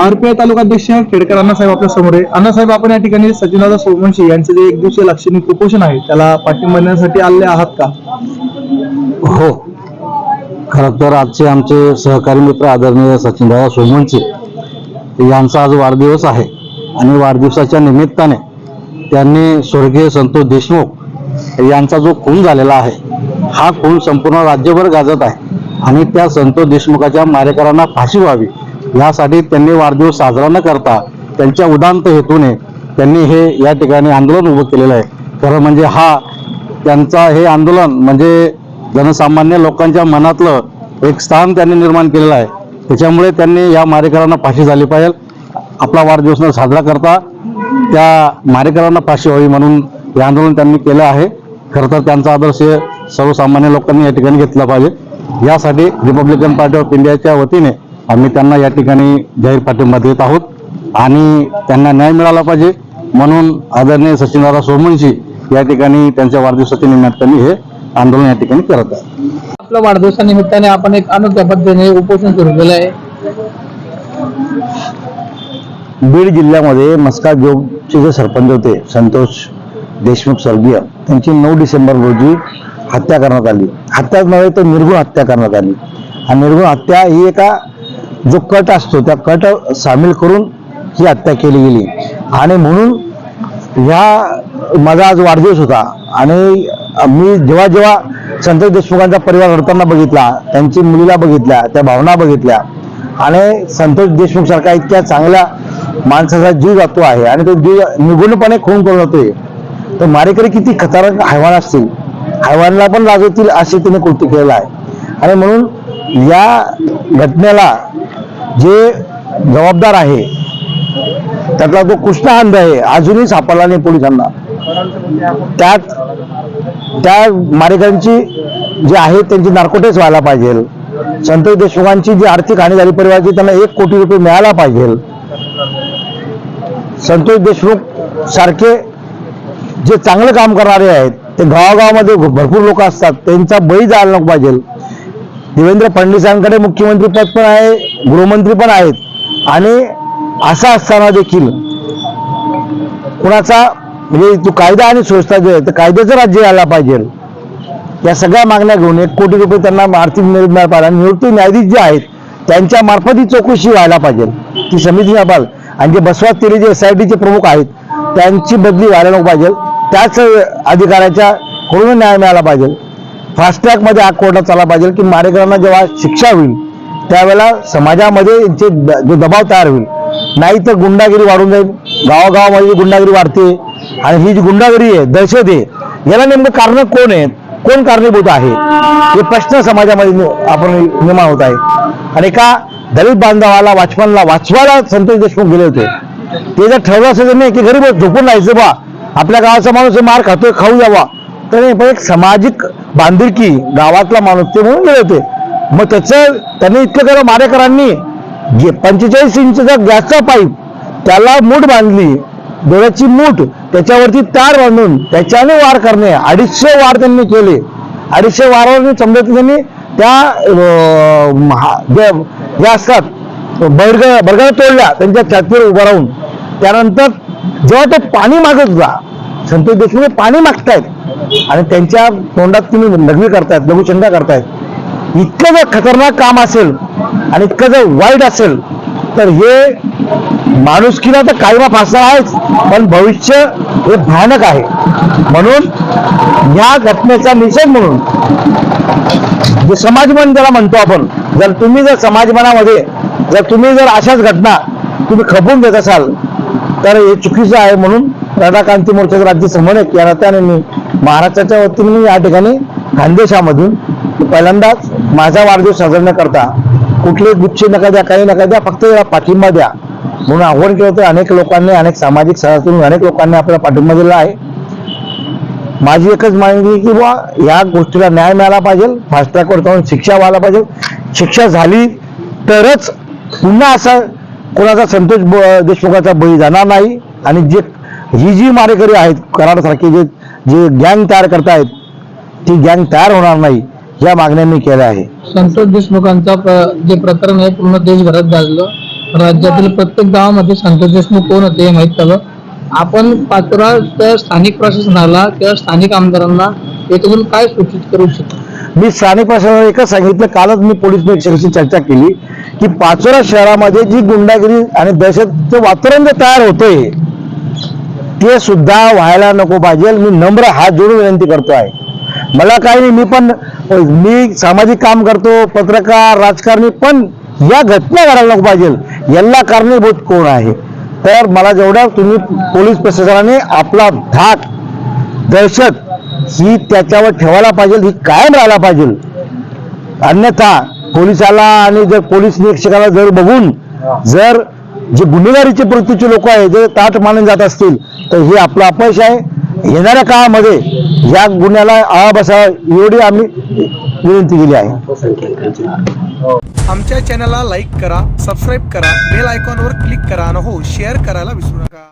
RPI तालुकाध्यक्ष खेडकर अण्णासाहेब आपल्यासमोर आहे. अण्णासाहेब आपण या ठिकाणी सचिनदादा सोमवंशी यांचे जे एक दिवसीय लाक्षणिक कुपोषण आहे त्याला पाठिंबा देण्यासाठी आले आहात का? हो. खरं तर आजचे आमचे सहकारी मित्र आदरणीय सचिनदादा सोमवंशी यांचा आज वाढदिवस आहे. आणि वाढदिवसाच्या निमित्ताने त्यांनी स्वर्गीय संतोष देशमुख यांचा जो खून झालेला आहे हा खून संपूर्ण राज्यभर गाजत आहे. आणि त्या संतोष देशमुखाच्या मारेकरांना फाशी व्हावी यासाठी त्यांनी वाढदिवस साजरा न करता त्यांच्या उदांत हेतूने त्यांनी हे या ठिकाणी आंदोलन उभं केलेलं आहे. खरं म्हणजे हा त्यांचा हे आंदोलन म्हणजे जनसामान्य लोकांच्या मनातलं एक स्थान त्यांनी निर्माण केलेलं आहे. त्याच्यामुळे त्यांनी या मारेकरांना फाशी झाली पाहिजे. आपला वाढदिवस न साजरा करता त्या मारेकरांना फाशी व्हावी म्हणून हे आंदोलन त्यांनी केलं आहे. खरं तर त्यांचा आदर्श सर्वसामान्य लोकांनी या ठिकाणी घेतला पाहिजे. यासाठी रिपब्लिकन पार्टी ऑफ इंडियाच्या वतीने आम्ही त्यांना या ठिकाणी जाहीर पाठिंबा देत आहोत आणि त्यांना न्याय मिळाला पाहिजे म्हणून आदरणीय सचिनदादा सोमवंशी या ठिकाणी त्यांच्या वाढदिवसाच्या निमित्ताने हे आंदोलन या ठिकाणी करत आहे आपल्या वाढदिवसानिमित्ताने आपण एक अनोख्या पद्धतीने उपोषण सुरू केलं आहे. बीड जिल्ह्यामध्ये मस्का जोगचे जे सरपंच होते संतोष देशमुख स्वर्गीय त्यांची नऊ डिसेंबर रोजी हत्या करण्यात आली. हत्याच नव्हे तर निर्गुण हत्या करण्यात आली. आणि निर्गुण हत्या ही एका जो कट असतो त्या कट सामील करून ही हत्या केली गेली. आणि म्हणून ह्या माझा आज वाढदिवस होता. आणि मी जेव्हा जेव्हा संतोष देशमुखांचा परिवार रडताना बघितला त्यांची मुलीला बघितल्या त्या भावना बघितल्या आणि संतोष देशमुख सारखा इतक्या चांगल्या माणसाचा जीव जातो आहे आणि तो जीव निगुणपणे खून करून जातोय तर मारेकरी किती खतरनाक हैवान असतील. हैवानला पण लाजवतील असे तिने कृती केलेलं आहे. आणि म्हणून या घटनेला जे जबाबदार आहे त्यातला जो कृष्णहांद आहे अजूनही सापडला नाही पोलिसांना. त्यात त्या मारेकऱ्यांची जी आहे त्यांची नार्कोटेक्स व्हायला पाहिजे. संतोष देशमुखांची जी आर्थिक हानी झाली परिवाराची त्यांना एक कोटी रुपये मिळायला पाहिजे. संतोष देशमुख सारखे जे चांगलं काम करणारे आहेत ते गावागावामध्ये भरपूर लोक असतात त्यांचा बळी जायला नको पाहिजे. देवेंद्र फडणवीसांकडे मुख्यमंत्री पद पण आहे गृहमंत्री पण आहेत. आणि असं असताना देखील कुणाचा म्हणजे तो कायदा आणि सुव्यवस्था जे आहे तर कायद्याचं राज्य यायला पाहिजे. या सगळ्या मागण्या घेऊन एक कोटी रुपये त्यांना आर्थिक मदत मिळायला पाहिजे आणि निवृत्ती न्यायाधीश जे आहेत त्यांच्या मार्फत ही चौकशी व्हायला पाहिजे. ती समिती अपाल आणि जे बसवास तेरे जे एस आय टीचे प्रमुख आहेत त्यांची बदली व्हायला नको पाहिजे. त्याच अधिकाऱ्याच्या कडून न्याय मिळाला पाहिजे. फास्ट ट्रॅकमध्ये हा कोर्टात चालला पाहिजे की मारेकरांना जेव्हा शिक्षा होईल त्यावेळेला समाजामध्ये यांचे द- जो दबाव तयार होईल. नाही तर गुंडागिरी वाढून जाईल. गावागावामध्ये जी गुंडागिरी वाढते. आणि ही जी गुंडागिरी आहे दहशत आहे याला नेमकं कारण कोण आहेत? कोण कारणीभूत आहे? हे प्रश्न समाजामध्ये आपण निर्माण होत आहे. आणि एका दलित बांधवाला वाचमानला वाचवायला संतोष देशमुख गेले होते. ते जर ठरवलं असं नाही की गरीब झोपून राहायचं बा. आपल्या गावाचा माणूस मार खातोय खाऊ द्यावा तर नाही, पण एक सामाजिक बांधिलकी गावातला माणूस ते म्हणून गेले होते मग त्याचं त्यांनी इतकं केलं मारेकरांनी जे पंचेचाळीस इंचचा गॅसचा पाईप त्याला मूठ बांधली डोळ्याची मूठ त्याच्यावरती तार बांधून त्याच्याने वार करणे अडीचशे वार त्यांनी केले. अडीचशे वारावर समजा त्यांनी त्या जे असतात बर्ग बर्गर तोडल्या त्यांच्या छातीवर उभं राहून. त्यानंतर जेव्हा तो पाणी मागत होता संतोष देशमुख पाणी मागतायत आणि त्यांच्या तोंडात तुम्ही लघवी करतायत लघुचंदा करतायत. इतकं जर खतरनाक काम असेल आणि इतकं जर वाईट असेल तर हे माणुसकीला तर कायमा फासणार आहेच पण भविष्य हे भयानक आहे. म्हणून या घटनेचा निषेध म्हणून जे समाजमन ज्याला म्हणतो आपण जर तुम्ही जर समाजमनामध्ये जर तुम्ही जर अशाच घटना तुम्ही खपून देत असाल तर हे चुकीचं आहे म्हणून राधाकांती मोर्चाचे राज्य समन्वयक या नात्याने मी महाराष्ट्राच्या वतीने मी या ठिकाणी खानदेशामधून पहिल्यांदाच माझा वाढदिवस साजरा न करता. कुठले गुच्छ नका द्या काही नका द्या फक्त याला पाठिंबा द्या. म्हणून आव्हान केलं होतं अनेक लोकांनी अनेक सामाजिक संस्थांतून अनेक लोकांनी आपल्याला पाठिंबा दिला आहे. माझी एकच मागणी की बुवा या गोष्टीला न्याय मिळाला पाहिजे फास्ट ट्रॅकवर जाऊन शिक्षा व्हायला पाहिजे. शिक्षा झाली तरच पुन्हा असा कोणाचा संतोष देशमुखाचा बळी जाणार नाही. आणि जे ही जी मारेकरी आहेत कराडसारखे जे जे गँग तयार करतायत ती गँग तयार होणार नाही या मागण्या मी केल्या आहे. संतोष देशमुखांचा जे प्रकरण आहे पूर्ण देशभरात गाजलं राज्यातील प्रत्येक गावामध्ये संतोष देशमुख कोण होते हे माहीत झालं. आपण पाचोरा त्या स्थानिक प्रशासनाला किंवा स्थानिक आमदारांना याच्यातून काय सूचित करू इच्छितो मी स्थानिक प्रशासनाला एकच सांगितलं कालच मी पोलीस निरीक्षकाशी चर्चा केली की पाचोरा शहरामध्ये जी गुंडागिरी आणि दहशतचं वातावरण जे तयार होतंय ते सुद्धा व्हायला नको पाहिजे. मी नम्र हात जोडून विनंती करतो आहे मला काही नाही मी पण मी सामाजिक काम करतो पत्रकार राजकारणी पण या घटना घडायला नको पाहिजे. याला कारणीभूत कोण आहे? तर मला जेवढ्या तुम्ही पोलीस प्रशासनाने आपला धाक दहशत ही त्याच्यावर ठेवायला पाहिजे ही कायम राहायला पाहिजे. अन्यथा पोलिसाला आणि जर पोलीस निरीक्षकाला जर बघून जर जे गुन्हेगारीचे प्रवृत्तीचे लोक आहेत जे ताट मानून जात असतील तर हे आपलं अपयश आहे. येणाऱ्या काळामध्ये या गुन्ह्याला आळा बसावा एवढी आम्ही विनंती केली आहे. आमच्या चॅनलला लाईक करा सबस्क्राईब करा बेल आयकॉनवर क्लिक करा आणि हो शेअर करायला विसरू नका.